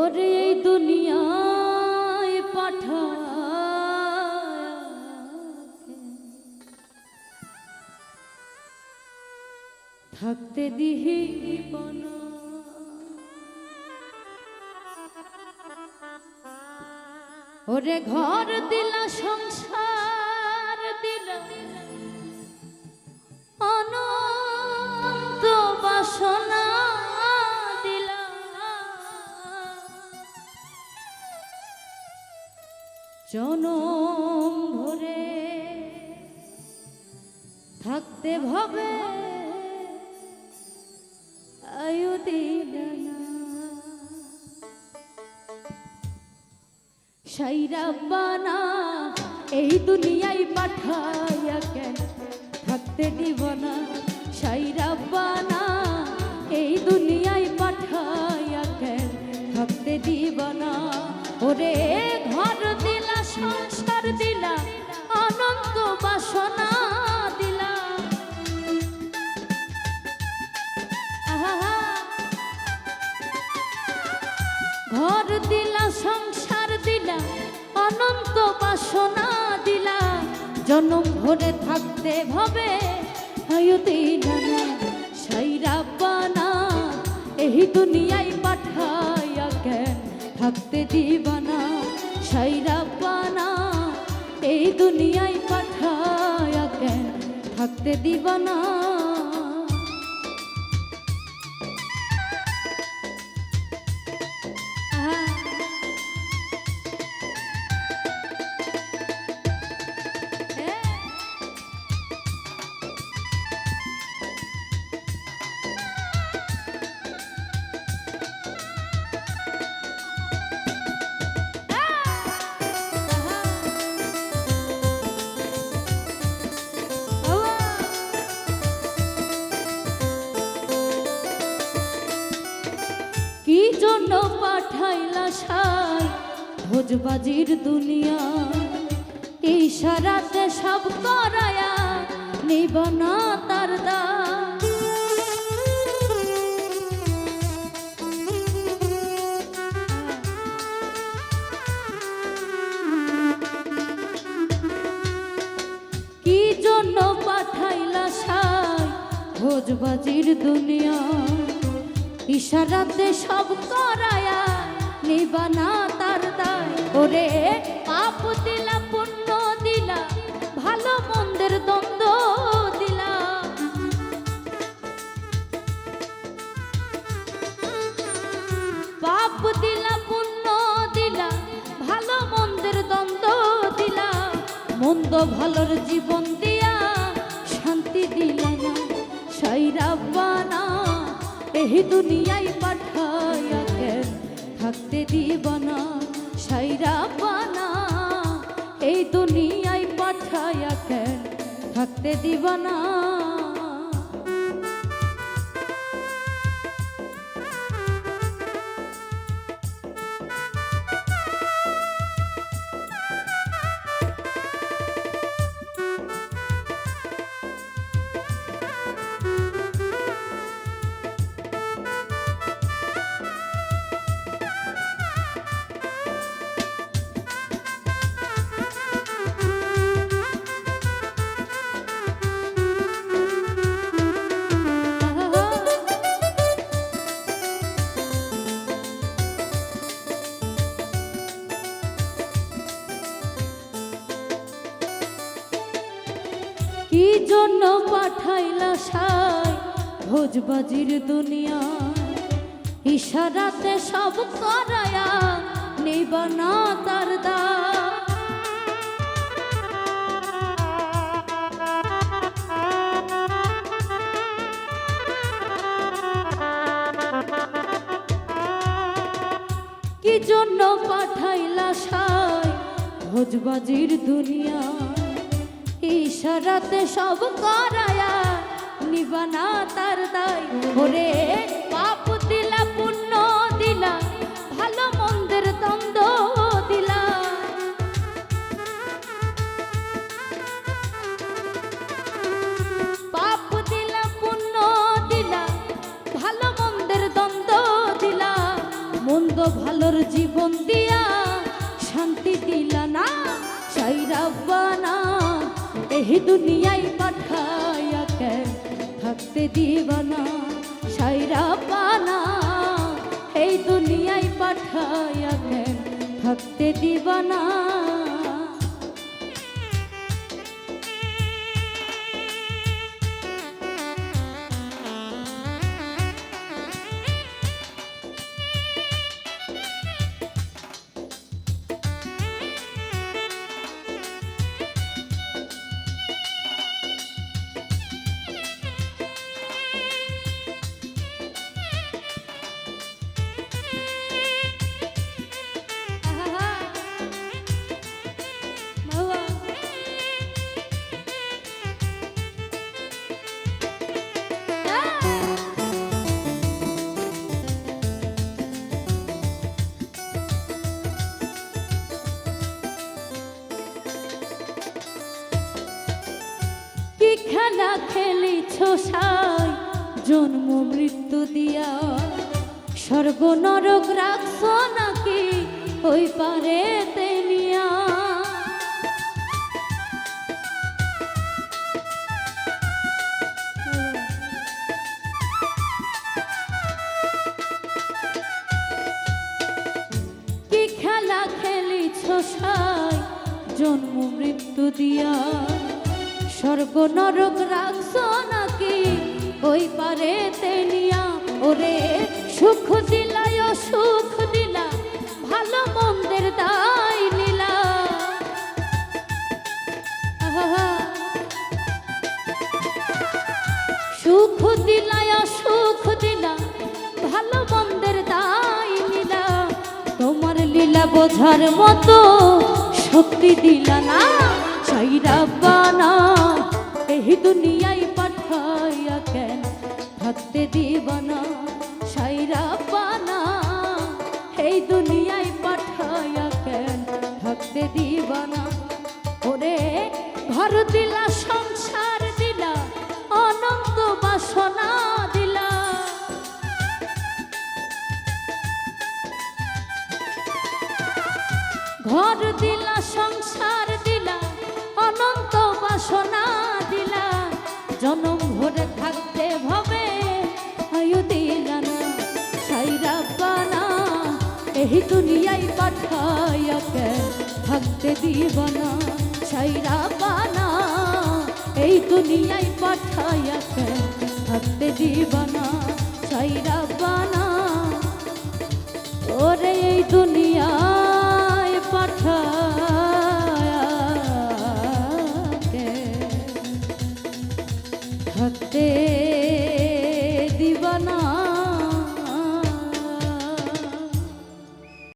ওরে এই পাঠা থাকতে দিহি বনা ওরে ঘর দিলা সংসার দিলা। অনন্ত বাসনা জনম ভরে থাকতে ভবে সাইরাব্বানা এই দুনিয়ায় পাঠাইয়া কেন? থাকতে দিব না। সাইরাব্বানা এই দুনিয়ায় পাঠাইয়া কেন? থাকতে দিব না। ওরে ঘর দিলা, অনন্ত বাসনা দিলা। ঘর দিলা, সংসার দিলা, অনন্ত বাসনা দিলা। জনম ভরে থাকতে ভবে আয়ু দিলা না সাইরা বানা। এই দুনিয়ায় পাঠাইয়া কেন থাকতে দিবা না সাইরা বানা এই দুনিয়ায় পাঠাইয়া কেন? থাকতে দিবা পাঠাইলা ভোজবাজির দুনিয়া এই সারাতে সব করায়া নিবনা তার দা কি জন্য পাঠাইলা সাই ভোজবাজির দুনিয়া ইশারাতে সব করায়া নিবানা তার দায়। ওরে, পাপ দিলা, পুণ্য দিলা, ভালো মন্দের দ্বন্দ্ব দিলা। পাপ দিলা, পুণ্য দিলা, ভালো মন্দের দ্বন্দ্ব দিলা। মন্দ ভালোর জীবন দিয়া শান্তি দিলা না। সাইরাব্বানা এই দুনিয়ায় পাঠাইয়া কেন থাকতে দিব না পানা এই দুনিয়ায় পাঠায় কেন? থাকতে দিব না। কি জন্য পাঠাইলা সাই ভোজবাজির দুনিয়া ইশারাতে সব করায়া নিবানা তার দা কি জন্য পাঠাইলা সাই ভোজবাজির দুনিয়া ইশারাতে সব করায়া নিবানা তার দায় ওরে পাপ দুনিয়ায় পাঠাইয়া কেন? থাকতে দিবানা সাইরা পানা এই দুনিয়ায় পাঠাইয়া কেন? থাকতে দিবানা। খেলিছ জন্ম, মৃত্যু দিয়া। স্বর্গ নরক রাখছ নাকি ওই পারে তেনিয়া জন্ম, মৃত্যু দিয়া? স্বর্গ নরক রাখছ নাকি ওই পারে তেনিয়া, ওরে সুখ দিলায় সুখ দিলা, ভালো মন্দের দায় নিলা। সুখ দিলায় সুখ দিলা, ভালো মন্দের দায় নিলা তোমার লীলা বোঝার মতো শক্তি দিলা না চাইরা বানা, এই দুনিয়ায় থাকতে দিবানা, সাইরা পানা। এই দুনিয়ায় পাঠাইয়া কেন থাকতে দিবানা? ওরে ঘর দিলা, সংসার দিলা, অনন্ত বাসনা দিলা। ঘর দিলা, সংসার এই দুনিয়ায় পাঠাইয়া কেন থাকতে দিবানা ছাইরা পানা এই দুনিয়ায় পাঠাইয়া কেন দিব না ছাইরা পানা ওরে এই দুনিয়া